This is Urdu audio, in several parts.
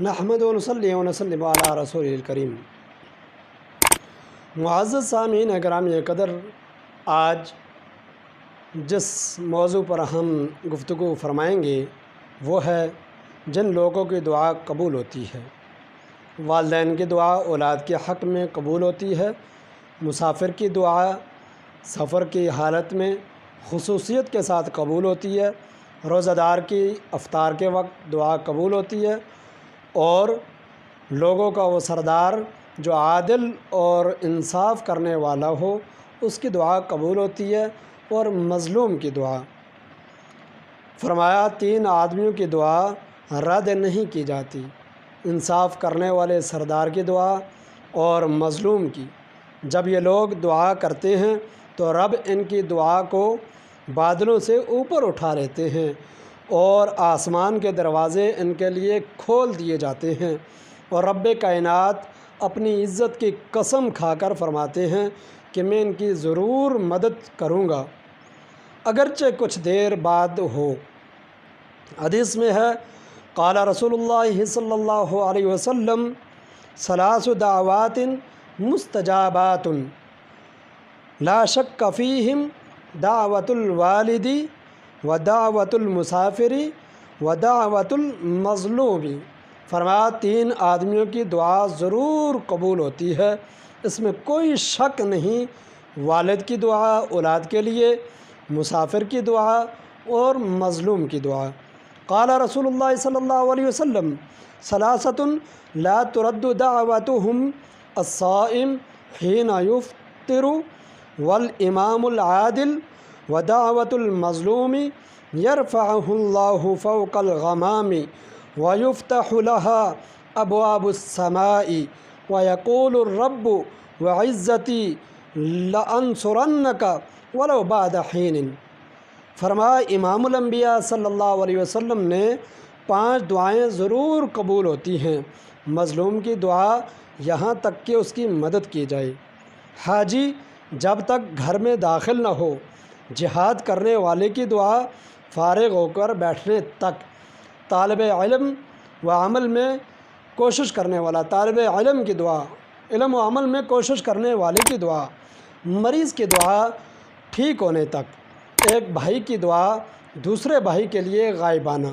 نحمد ونصلی ونسلم علی رسول الکریم معزز سامعین اکرامی قدر آج جس موضوع پر ہم گفتگو فرمائیں گے، وہ ہے جن لوگوں کی دعا قبول ہوتی ہے۔ والدین کی دعا، اولاد کے حق میں قبول ہوتی ہے۔ مسافر کی دعا، سفر کی حالت میں خصوصیت کے ساتھ قبول ہوتی ہے۔ روزہ دار کی افطار کے وقت دعا قبول ہوتی ہے۔ اور لوگوں کا وہ سردار جو عادل اور انصاف کرنے والا ہو، اس کی دعا قبول ہوتی ہے اور مظلوم کی دعا۔ فرمایا، تین آدمیوں کی دعا رد نہیں کی جاتی۔ انصاف کرنے والے سردار کی دعا اور مظلوم کی۔ جب یہ لوگ دعا کرتے ہیں تو رب ان کی دعا کو بادلوں سے اوپر اٹھا لیتے ہیں۔ اور آسمان کے دروازے ان کے لیے کھول دیے جاتے ہیں اور رب کائنات اپنی عزت کی قسم کھا کر فرماتے ہیں کہ میں ان کی ضرور مدد کروں گا۔ اگرچہ کچھ دیر بعد ہو۔ حدیث میں ہے، قال رسول اللہ صلی اللہ علیہ وسلم، ثلاث دعوات مستجابات، لا شک فیہم دعوت الوالدی و دعوت المسافری و دعوت المظلومی فرمایا تین آدمیوں کی دعا ضرور قبول ہوتی ہے اس میں کوئی شک نہیں والد کی دعا، اولاد کے لیے مسافر کی دعا اور مظلوم کی دعا۔ قال رسول اللہ صلی اللہ علیہ وسلم ثلاثت لا ترد دعوتهم الصائم حين يفطر والامام العادل ودعوت المظلوم يرفعه الله فوق الغمام ويفتح لها ابواب السماء ويقول الرب وعزتي لانصرنك ولو بعد حين. فرمایا امام الانبیاء صلی اللہ علیہ وسلم نے پانچ دعائیں ضرور قبول ہوتی ہیں۔ مظلوم کی دعا یہاں تک کہ اس کی مدد کی جائے۔ حاجی، جب تک گھر میں داخل نہ ہو جہاد کرنے والے کی دعا فارغ ہو کر بیٹھنے تک۔ طالب علم و عمل میں کوشش کرنے والا، طالب علم کی دعا، علم و عمل میں کوشش کرنے والے کی دعا، مریض کی دعا ٹھیک ہونے تک۔ ایک بھائی کی دعا دوسرے بھائی کے لیے غائبانہ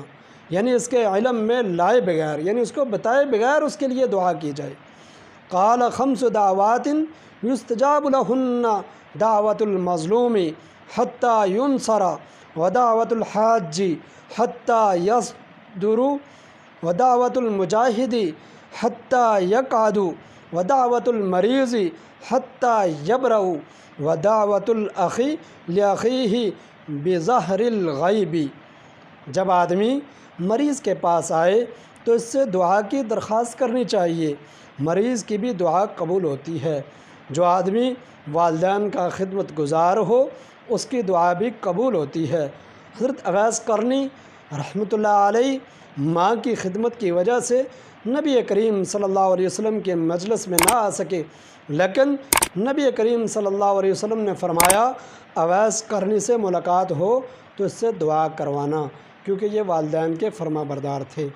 یعنی اس کے علم میں لائے بغیر یعنی اس کو بتائے بغیر اس کے لیے دعا کی جائے۔ قال خمس دعوات یستجاب لہن دعوت المظلوم حتیٰ ينصر و دعوت الحاجی حتیٰ یصدر و دعوت المجاہدی حتیٰ یقعد و دعوت المریض حتیٰ یبرؤ و دعوت الاخی بظہر الغیبی جب آدمی مریض کے پاس آئے تو اس سے دعا کی درخواست کرنی چاہیے۔ مریض کی بھی دعا قبول ہوتی ہے۔ جو آدمی والدین کا خدمت گزار ہو اس کی دعا بھی قبول ہوتی ہے۔ حضرت اویس کرنی رحمۃ اللہ علیہ ماں کی خدمت کی وجہ سے نبی کریم صلی اللہ علیہ وسلم کے مجلس میں نہ آ سکے۔ لیکن نبی کریم صلی اللہ علیہ وسلم نے فرمایا اویس کرنی سے ملاقات ہو تو اس سے دعا کروانا، کیونکہ یہ والدین کے فرما بردار تھے۔